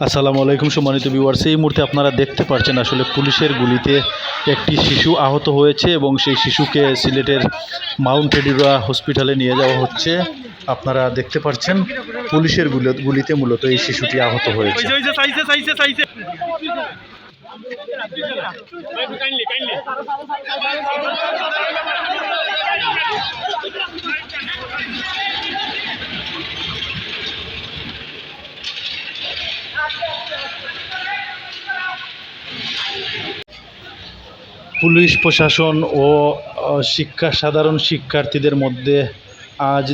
আসসালামু আলাইকুম সম্মানিত ভিউয়ার্স। এই মুহূর্তে আপনারা দেখতে পাচ্ছেন আসলে পুলিশের গুলিতে একটি শিশু আহত হয়েছে এবং সেই শিশুকে সিলেটের মাউন্ট এডিরা হসপিটালে নিয়ে যাওয়া হচ্ছে। আপনারা দেখতে পাচ্ছেন পুলিশের গুলি- গুলিতে মূলত এই শিশুটি আহত হয়েছে। পুলিশ প্রশাসন ও শিক্ষা সাধারণ শিক্ষার্থীদের মধ্যে আজ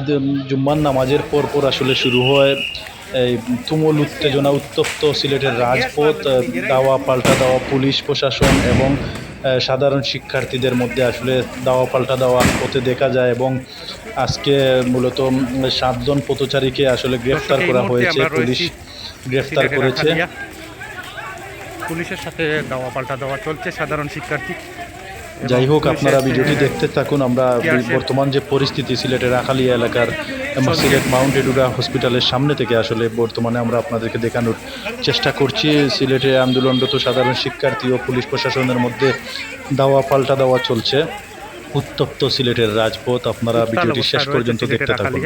জুম্মার নামাজের পর পর আসলে শুরু হয়। এই তুমুল উত্তেজনা উত্তপ্ত সিলেটের রাজপথ দাওয়া পাল্টা দেওয়া পুলিশ প্রশাসন এবং সাধারণ শিক্ষার্থীদের মধ্যে আসলে দাওয়া পাল্টা দেওয়া হতে দেখা যায় এবং আজকে মূলত সাতজন পথচারীকে আসলে গ্রেফতার করা হয়েছে পুলিশ গ্রেফতার করেছে। পুলিশের সাথে দাওয়া পাল্টা দেওয়া চলছে সাধারণ শিক্ষার্থী। যাই হোক আপনারা ভিডিওটি দেখতে থাকুন। আমরা বর্তমান যে পরিস্থিতি সিলেটের আখালিয়া এলাকার। সিলেট মাউন্ট এডুরা হসপিটালের সামনে থেকে আসলে বর্তমানে আমরা আপনাদেরকে দেখানোর চেষ্টা করছি। সিলেটে আন্দোলনরত সাধারণ শিক্ষার্থী ও পুলিশ প্রশাসনের মধ্যে দাওয়া পাল্টা দেওয়া চলছে। উত্তপ্ত সিলেটের রাজপথ আপনারা ভিডিওটি শেষ পর্যন্ত দেখতে থাকুন।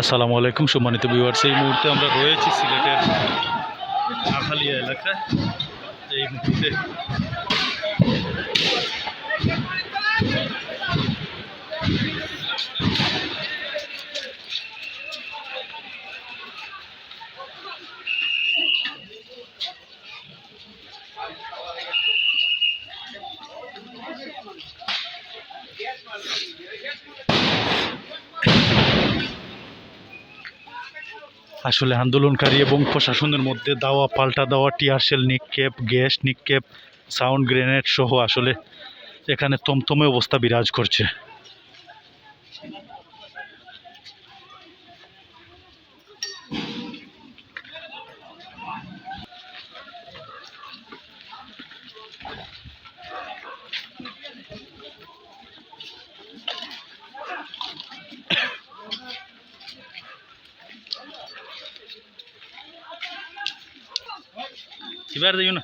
আসসালামু আলাইকুম সম্মানিত ভিউয়ার্স এই মুহূর্তে আমরা রয়েছি সিলেটের আখালিয়া এলাকায়। এই মুহূর্তে আসলে আন্দোলনকারী এবং প্রশাসনের মধ্যে দাওয়া, পাল্টা দেওয়া টিয়ারশেল নিক্ষেপ, গ্যাস নিক্ষেপ, সাউন্ড গ্রেনেড সহ আসলে এখানে তমতমে অবস্থা বিরাজ করছে। ಇವ್ಯಾರ್ದು ಇವನು?